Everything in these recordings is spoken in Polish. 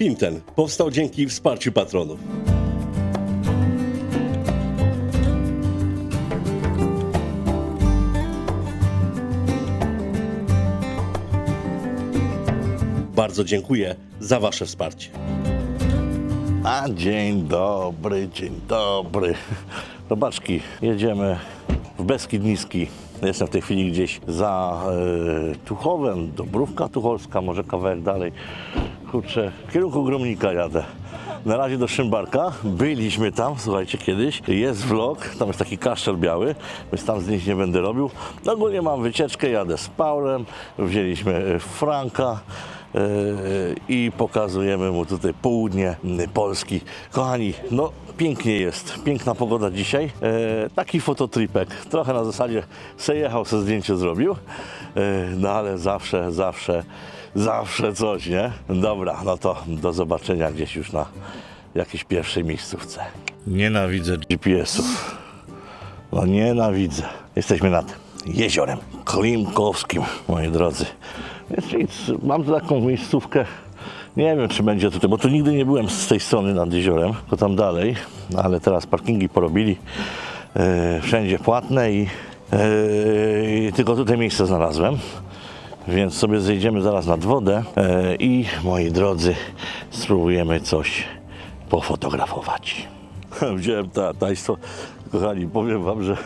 Film ten powstał dzięki wsparciu patronów. Bardzo dziękuję za Wasze wsparcie. A dzień dobry, dzień dobry. Robaczki, jedziemy w Beskid Niski. Jestem w tej chwili gdzieś za e, Tuchowem, Dobrówka Tucholska, może kawałek dalej. Kurczę, w kierunku Gromnika jadę. Na razie do Szymbarka. Byliśmy tam, słuchajcie, kiedyś. Jest vlog, tam jest taki kasztel biały, więc tam zdjęć nie będę robił. Ogólnie mam wycieczkę, jadę z Paulem, wzięliśmy e, Franka i pokazujemy mu tutaj południe m, Polski. Kochani, no pięknie jest, piękna pogoda dzisiaj. E, taki fototripek, trochę na zasadzie se jechał, se zdjęcie zrobił, e, no ale zawsze, zawsze, zawsze coś, nie? Dobra, no to do zobaczenia gdzieś już na jakiejś pierwszej miejscówce. Nienawidzę GPS-ów. No nienawidzę. Jesteśmy nad jeziorem Klimkowskim, moi drodzy. Więc nic, mam taką miejscówkę. Nie wiem, czy będzie tutaj, bo tu nigdy nie byłem z tej strony nad jeziorem, to tam dalej, ale teraz parkingi porobili, e, wszędzie płatne i, i tylko tutaj miejsce znalazłem. Więc sobie zejdziemy zaraz nad wodę e, i moi drodzy, spróbujemy coś pofotografować. Wziąłem ta tajstwo, kochani, powiem wam, że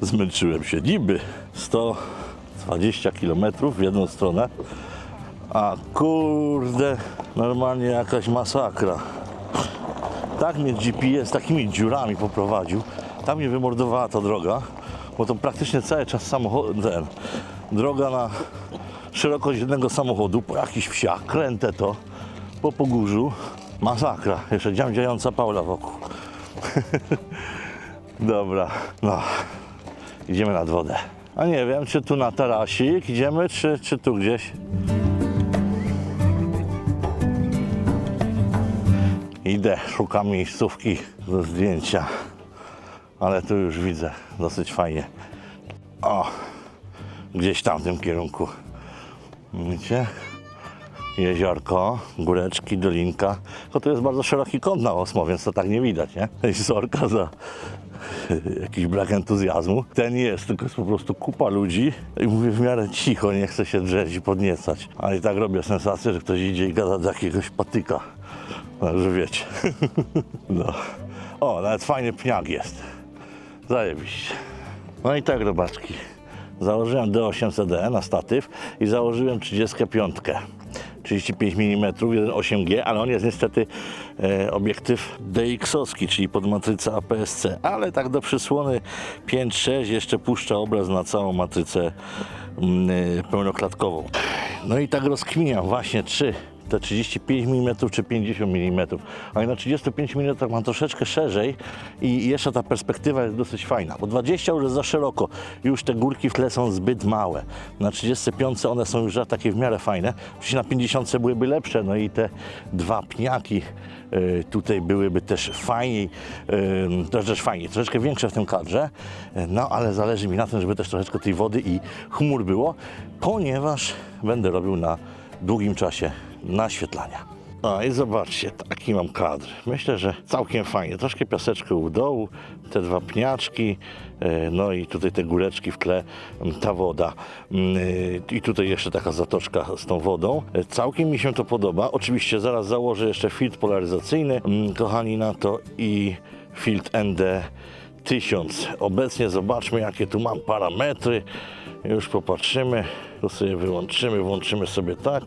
zmęczyłem się. Niby 120 km w jedną stronę, a kurde, normalnie jakaś masakra. Tak mnie GPS takimi dziurami poprowadził, tak mnie wymordowała ta droga, bo to praktycznie cały czas samochód, ten, droga na szerokość jednego samochodu, po jakichś wsiach, krętę to, po pogórzu, masakra, jeszcze dziam dziejąca Paula wokół. Dobra, no, idziemy nad wodę. A nie wiem, czy tu na tarasik idziemy, czy, czy tu gdzieś. Idę, szukam miejscówki do zdjęcia, ale tu już widzę, dosyć fajnie. O, gdzieś tam w tym kierunku. Widzicie? Jeziorko, góreczki, dolinka. To tu jest bardzo szeroki kąt na Osmo, więc to tak nie widać, nie? I sorka za jakiś brak entuzjazmu. Ten jest, tylko jest po prostu kupa ludzi i mówię w miarę cicho, nie chcę się drzeć i podniecać. Ale i tak robię sensację, że ktoś idzie i gada do jakiegoś patyka. Także wiecie. No. O, nawet fajny pniak jest. Zajebiście. No i tak, robaczki. Założyłem D800D na statyw i założyłem 35. 35 mm, 1.8G, ale on jest niestety e, obiektyw DX-owski, czyli pod matrycę APS-C, ale tak do przysłony 5.6 jeszcze puszcza obraz na całą matrycę mm, e, pełnoklatkową. No i tak rozkminiam właśnie, czy te 35 mm czy 50 mm. A na 35 mm mam troszeczkę szerzej i jeszcze ta perspektywa jest dosyć fajna, bo 20 już jest za szeroko, już te górki w tle są zbyt małe. Na 35 one są już takie w miarę fajne, przecież na 50 byłyby lepsze, no i te dwa pniaki y, tutaj byłyby też fajniej, y, też, fajniej, troszeczkę większe w tym kadrze, no ale zależy mi na tym, żeby też troszeczkę tej wody i chmur było, ponieważ będę robił na długim czasie naświetlania. A i zobaczcie, taki mam kadr. Myślę, że całkiem fajnie. Troszkę piaseczku u dołu, te dwa pniaczki, e, no i tutaj te góreczki w tle, ta woda. E, I tutaj jeszcze taka zatoczka z tą wodą. E, Całkiem mi się to podoba. Oczywiście zaraz założę jeszcze filtr polaryzacyjny, kochani, na to i filtr ND 1000. Obecnie zobaczmy, jakie tu mam parametry. Już popatrzymy. Tu sobie wyłączymy, włączymy sobie tak.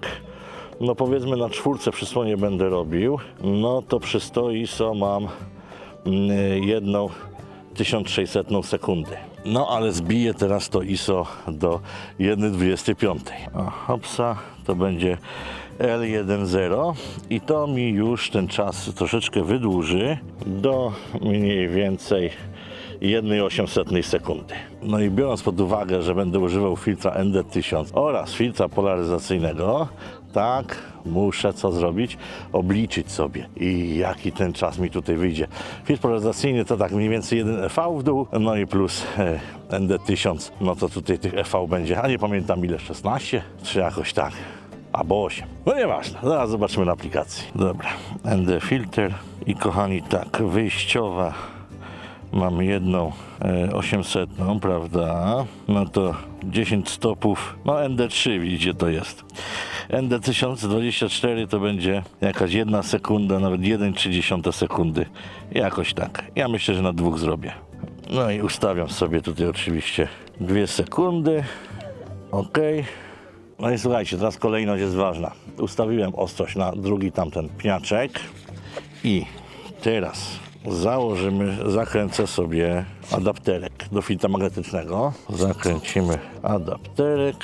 No powiedzmy na czwórce przysłonie będę robił. No to przy 100 ISO mam mm, jedną 1600 sekundy. No ale zbiję teraz to ISO do 1,25. A hopsa, to będzie L10 i to mi już ten czas troszeczkę wydłuży do mniej więcej 1,800 sekundy. No i biorąc pod uwagę, że będę używał filtra ND1000 oraz filtra polaryzacyjnego, tak, muszę co zrobić? Obliczyć sobie i jaki ten czas mi tutaj wyjdzie. Filtr polaryzacyjny to tak mniej więcej 1 EV w dół, no i plus e, ND1000, no to tutaj tych EV będzie, a nie pamiętam ile, 16 czy jakoś tak. albo 8. No nieważne, zaraz zobaczymy na aplikacji. Dobra, ND filter i kochani tak, wyjściowa Mamy jedną e, 800, prawda? No to 10 stopów. No ND3 widzicie to jest. ND1024 to będzie jakaś jedna sekunda, nawet 1,3 sekundy. Jakoś tak. Ja myślę, że na dwóch zrobię. No i ustawiam sobie tutaj oczywiście dwie sekundy. Ok. No i słuchajcie, teraz kolejność jest ważna. Ustawiłem ostrość na drugi tamten pniaczek i teraz założymy, zakręcę sobie adapterek do filtra magnetycznego. Zakręcimy adapterek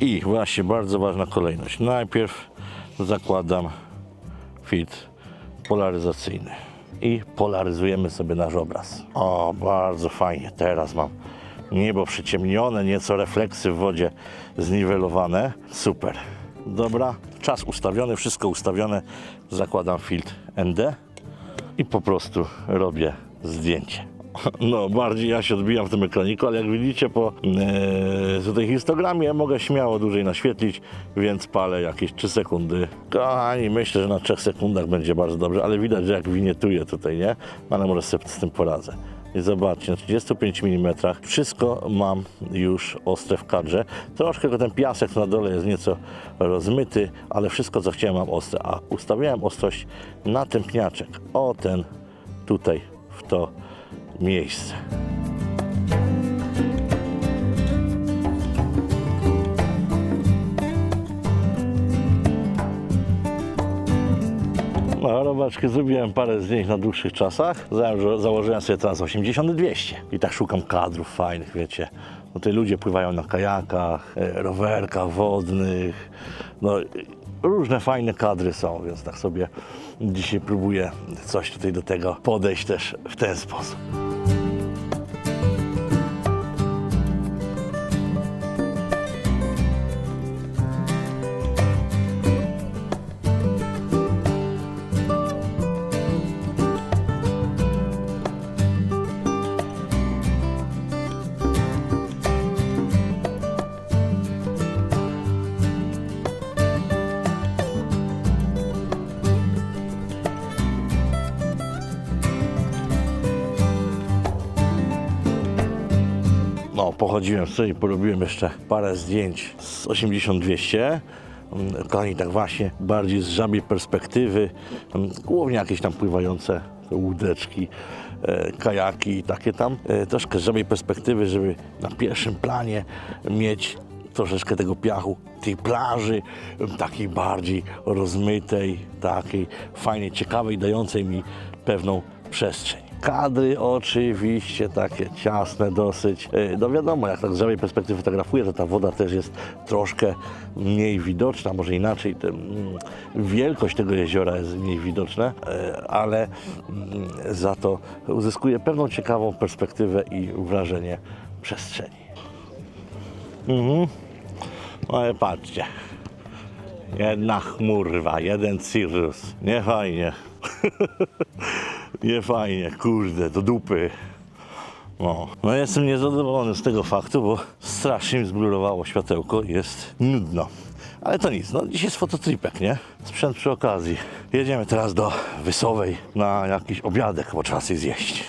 i właśnie bardzo ważna kolejność. Najpierw zakładam filtr polaryzacyjny i polaryzujemy sobie nasz obraz. O, bardzo fajnie. Teraz mam niebo przyciemnione, nieco refleksy w wodzie zniwelowane. Super. Dobra, czas ustawiony, wszystko ustawione. Zakładam filtr ND i po prostu robię zdjęcie. No, bardziej ja się odbijam w tym ekraniku, ale jak widzicie po e, tutaj histogramie mogę śmiało dłużej naświetlić, więc palę jakieś 3 sekundy. Kochani, myślę, że na 3 sekundach będzie bardzo dobrze, ale widać, że jak winietuję tutaj, nie? Ale może sobie z tym poradzę. I zobaczcie, na 35 mm wszystko mam już ostre w kadrze. Troszkę ten piasek na dole jest nieco rozmyty, ale wszystko co chciałem mam ostre. A ustawiałem ostrość na ten pniaczek. O ten tutaj, w to miejsce. No, zrobiłem parę zdjęć na dłuższych czasach. Założy- Założyłem sobie teraz 80-200 i tak szukam kadrów fajnych, wiecie. No tutaj ludzie pływają na kajakach, e, rowerkach wodnych. No, różne fajne kadry są, więc tak sobie dzisiaj próbuję coś tutaj do tego podejść też w ten sposób. Pochodziłem sobie, porobiłem jeszcze parę zdjęć z 80-200. Mm, Kochani, tak właśnie, bardziej z żabiej perspektywy, mm, głównie jakieś tam pływające łódeczki, e, kajaki i takie tam. E, troszkę z żabiej perspektywy, żeby na pierwszym planie mieć troszeczkę tego piachu, tej plaży, em, takiej bardziej rozmytej, takiej fajnie ciekawej, dającej mi pewną przestrzeń. Kadry oczywiście takie ciasne dosyć. E, No wiadomo, jak tak z żabiej perspektywy fotografuję, to ta woda też jest troszkę mniej widoczna, może inaczej. Mm, wielkość tego jeziora jest mniej widoczna, e, ale mm, za to uzyskuje pewną ciekawą perspektywę i wrażenie przestrzeni. Mhm. No patrzcie. Jedna chmurwa, jeden cirrus. Nie fajnie. Nie fajnie, kurde, do dupy. No. no jestem niezadowolony z tego faktu, bo strasznie mi zblurowało światełko i jest nudno. Ale to nic, no dziś jest fototripek, nie? Sprzęt przy okazji. Jedziemy teraz do Wysowej na jakiś obiadek, bo trzeba coś zjeść.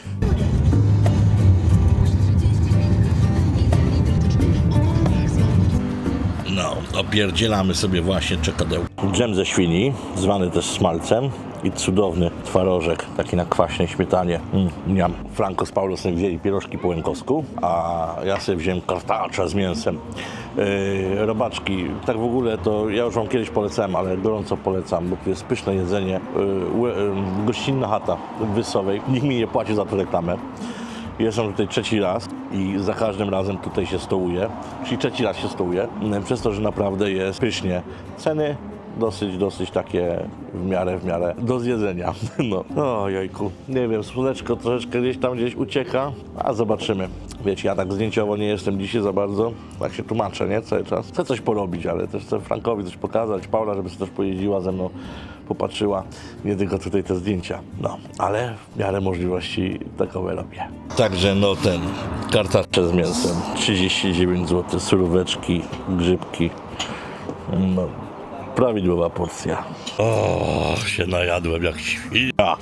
No, opierdzielamy sobie właśnie czekadełko. Dżem ze świni, zwany też smalcem i cudowny twarożek, taki na kwaśnej śmietanie. Mm, miam. Franco z Paulosem wzięli pierożki po łękowsku, a ja sobie wziąłem kartacza z mięsem. Yy, robaczki, tak w ogóle to ja już wam kiedyś polecałem, ale gorąco polecam, bo to jest pyszne jedzenie. Yy, yy, gościnna chata w Wysowej. Nikt mi nie płaci za tę reklamę. Jestem tutaj trzeci raz i za każdym razem tutaj się stołuję, czyli trzeci raz się stołuję, m, przez to, że naprawdę jest pysznie. Ceny dosyć, dosyć takie w miarę, w miarę do zjedzenia. No, o jojku, nie wiem, słoneczko troszeczkę gdzieś tam gdzieś ucieka, a zobaczymy. Wiecie, ja tak zdjęciowo nie jestem dzisiaj za bardzo, tak się tłumaczę, nie, cały czas. Chcę coś porobić, ale też chcę Frankowi coś pokazać, Paula, żeby sobie też pojeździła ze mną, popatrzyła, nie tylko tutaj te zdjęcia. No, ale w miarę możliwości takowe robię. Także no ten, kartacze z mięsem, 39 zł, suróweczki, grzybki, no, Prawidłowa porcja. O, się najadłem jak świnia.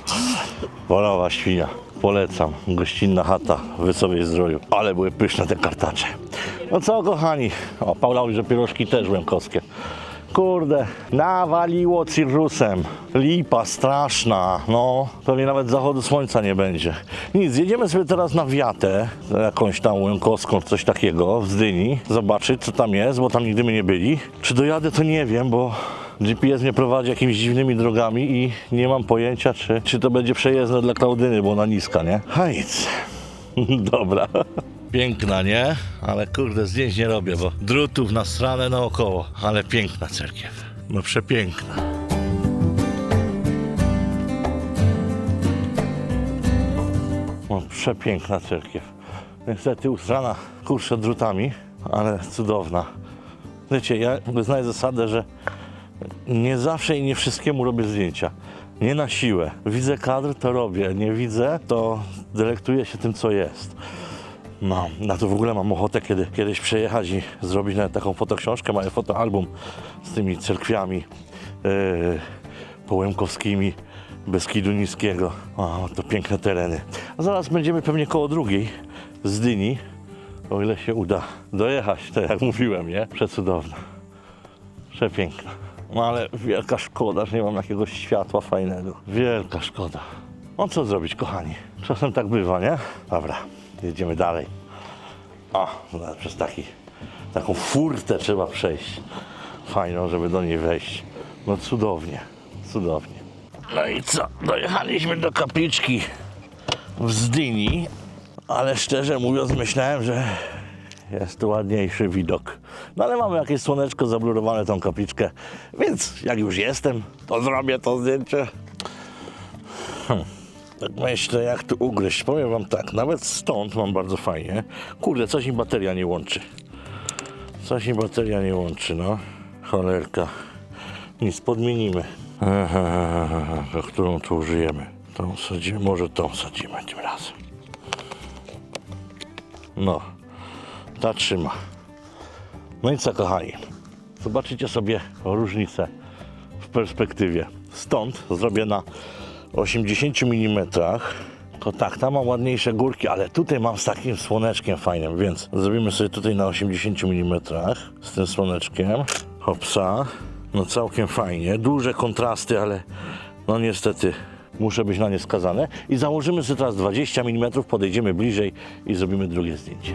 Polowa świnia. Polecam. Gościnna chata w Wysokiej Zdroju. Ale były pyszne te kartacze. No co kochani? O, Paula mówi, że pierożki też łękowskie. Kurde, nawaliło cirrusem. Lipa straszna, no. Pewnie nawet zachodu słońca nie będzie. Nic, jedziemy sobie teraz na wiatę, jakąś tam łękowską, coś takiego, w Zdyni. Zobaczyć, co tam jest, bo tam nigdy my nie byli. Czy dojadę, to nie wiem, bo GPS mnie prowadzi jakimiś dziwnymi drogami i nie mam pojęcia, czy, czy to będzie przejezdne dla Klaudyny, bo ona niska, nie? A nic. Dobra. Piękna, nie? Ale kurde, zdjęć nie robię, bo drutów na stronę naokoło. Ale piękna cerkiew. No przepiękna. No przepiękna cerkiew. Niestety ustrana kurczę drutami, ale cudowna. Wiecie, ja wyznaję zasadę, że nie zawsze i nie wszystkiemu robię zdjęcia. Nie na siłę. Widzę kadr, to robię. Nie widzę, to delektuję się tym, co jest. No, na to w ogóle mam ochotę kiedy, kiedyś przejechać i zrobić nawet taką fotoksiążkę, mają fotoalbum z tymi cerkwiami yy, połękowskimi Beskidu Niskiego. O, to piękne tereny. A zaraz będziemy pewnie koło drugiej z Dyni, o ile się uda dojechać, tak jak mówiłem, nie? Przecudowna. Przepiękna. No ale wielka szkoda, że nie mam jakiegoś światła fajnego. Wielka szkoda. No co zrobić, kochani? Czasem tak bywa, nie? Dobra, jedziemy dalej. O, no, przez taki, taką furtę trzeba przejść. Fajną, żeby do niej wejść. No cudownie, cudownie. No i co? Dojechaliśmy do kapliczki w Zdyni, ale szczerze mówiąc myślałem, że jest tu ładniejszy widok. No ale mamy jakieś słoneczko zablurowane tą kapliczkę, więc jak już jestem, to zrobię to zdjęcie. Hm. Tak myślę, jak tu ugryźć. Powiem wam tak, nawet stąd mam bardzo fajnie. Kurde, coś mi bateria nie łączy. Coś mi bateria nie łączy, no. Cholerka. Nic, podmienimy. Aha. którą tu użyjemy? Tą sadzimy, może tą sadzimy tym razem. No, ta trzyma. No i co, kochani? Zobaczycie sobie różnicę w perspektywie. Stąd zrobię na 80 mm. To tak, tam mam ładniejsze górki, ale tutaj mam z takim słoneczkiem fajnym, więc zrobimy sobie tutaj na 80 mm z tym słoneczkiem. Hopsa. No całkiem fajnie. Duże kontrasty, ale no niestety muszę być na nie skazany. I założymy sobie teraz 20 mm, podejdziemy bliżej i zrobimy drugie zdjęcie.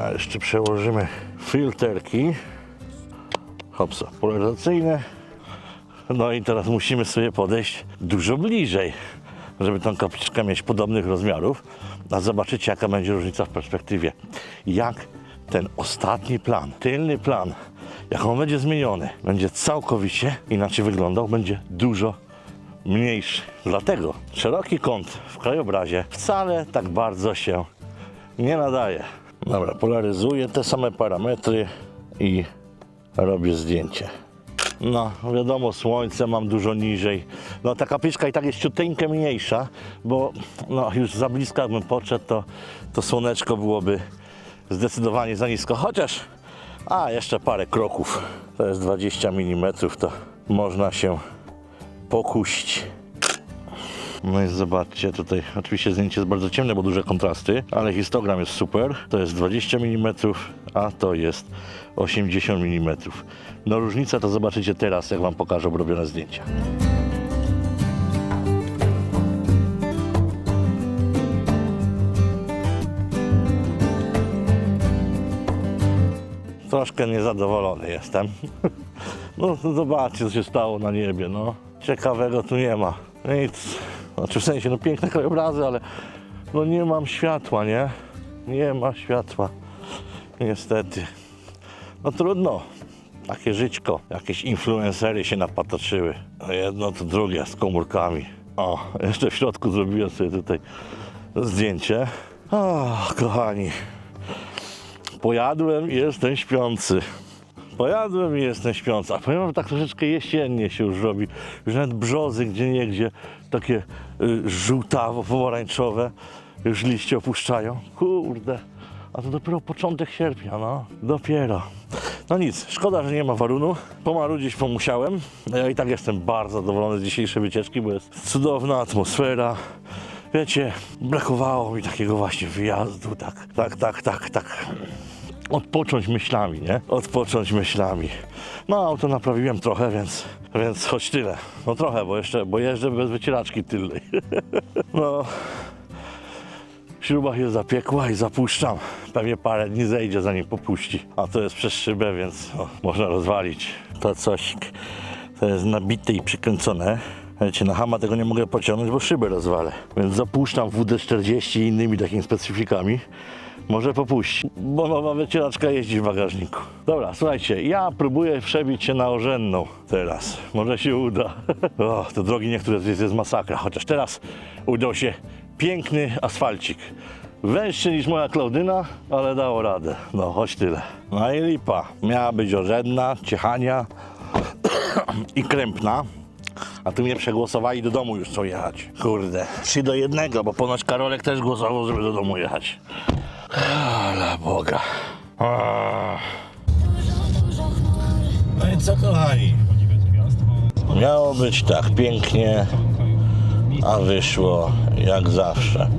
A jeszcze przełożymy filterki. Hopsa, polaryzacyjne. No i teraz musimy sobie podejść dużo bliżej, żeby tą kapliczkę mieć podobnych rozmiarów. A zobaczycie, jaka będzie różnica w perspektywie. Jak ten ostatni plan, tylny plan, jak on będzie zmieniony, będzie całkowicie inaczej wyglądał, będzie dużo mniejszy. Dlatego szeroki kąt w krajobrazie wcale tak bardzo się nie nadaje. Dobra, polaryzuję te same parametry i robię zdjęcie. No, wiadomo, słońce mam dużo niżej. No, ta kapliczka i tak jest ciuteńkę mniejsza, bo no, już za blisko jakbym podszedł, to, to słoneczko byłoby zdecydowanie za nisko. Chociaż, a jeszcze parę kroków, to jest 20 mm, to można się pokusić. No i zobaczcie tutaj, oczywiście zdjęcie jest bardzo ciemne, bo duże kontrasty, ale histogram jest super. To jest 20 mm, a to jest 80 mm. No różnica to zobaczycie teraz, jak wam pokażę obrobione zdjęcia. Troszkę niezadowolony jestem. No zobaczcie, co się stało na niebie, no. Ciekawego tu nie ma. Nic. Znaczy w sensie, no piękne krajobrazy, ale no nie mam światła, nie? Nie ma światła. Niestety. No trudno. Takie żyćko. Jakieś influencery się napatoczyły. No jedno to drugie z komórkami. O, jeszcze w środku zrobiłem sobie tutaj zdjęcie. O, kochani. Pojadłem i jestem śpiący. Pojadłem i jestem śpiący. A powiem wam, tak troszeczkę jesiennie się już robi. Już nawet brzozy gdzie niegdzie takie y, żółtawo, pomarańczowe już liście opuszczają. Kurde, A to dopiero początek sierpnia, no. Dopiero. No nic, szkoda, że nie ma warunu. Pomarudzić pomusiałem. Ja i tak jestem bardzo zadowolony z dzisiejszej wycieczki, bo jest cudowna atmosfera. Wiecie, brakowało mi takiego właśnie wyjazdu, tak, tak, tak, tak, tak. Odpocząć myślami, nie? Odpocząć myślami. No, auto naprawiłem trochę, więc, więc choć tyle. No trochę, bo jeszcze, bo jeżdżę bez wycieraczki tylnej. no, w śrubach jest zapiekła i zapuszczam. Pewnie parę dni zejdzie zanim popuści. A to jest przez szybę, więc no, można rozwalić. To coś, to jest nabite i przykręcone. Wiecie, na hama tego nie mogę pociągnąć, bo szybę rozwalę. Więc zapuszczam WD-40 i innymi takimi specyfikami. Może popuści, bo nowa wycieraczka jeździ w bagażniku. Dobra, słuchajcie, ja próbuję przebić się na orzędną teraz. Może się uda. O, to drogi niektóre to jest, masakra, chociaż teraz udał się piękny asfalcik. Węższy niż moja Klaudyna, ale dało radę. No, choć tyle. No i lipa. Miała być orzędna, ciechania i krępna. A tu mnie przegłosowali do domu już chcą jechać. Kurde. Trzy do jednego, bo ponoć Karolek też głosował, żeby do domu jechać. Ale Boga. No i co kochani? Miało być tak pięknie, a wyszło jak zawsze.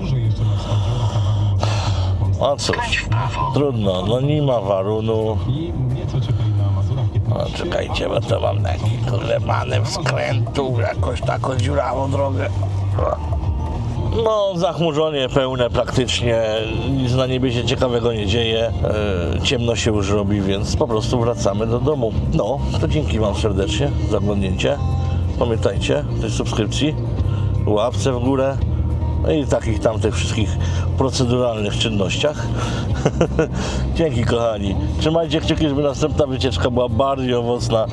O cóż, trudno, no nie ma warunu. No czekajcie, bo to mam taki kurde manewr skrętu, jakoś taką dziurawą drogę. No, zachmurzenie pełne praktycznie, nic na niebie się ciekawego nie dzieje, e, ciemno się już robi, więc po prostu wracamy do domu. No, to dzięki Wam serdecznie za oglądnięcie. Pamiętajcie o tej subskrypcji, łapce w górę no i takich tam tych wszystkich proceduralnych czynnościach. dzięki kochani. Trzymajcie kciuki, żeby następna wycieczka była bardziej owocna.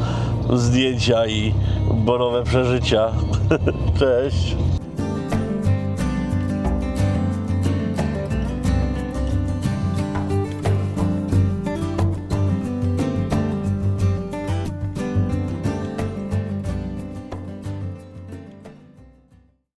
Zdjęcia i borowe przeżycia. Cześć.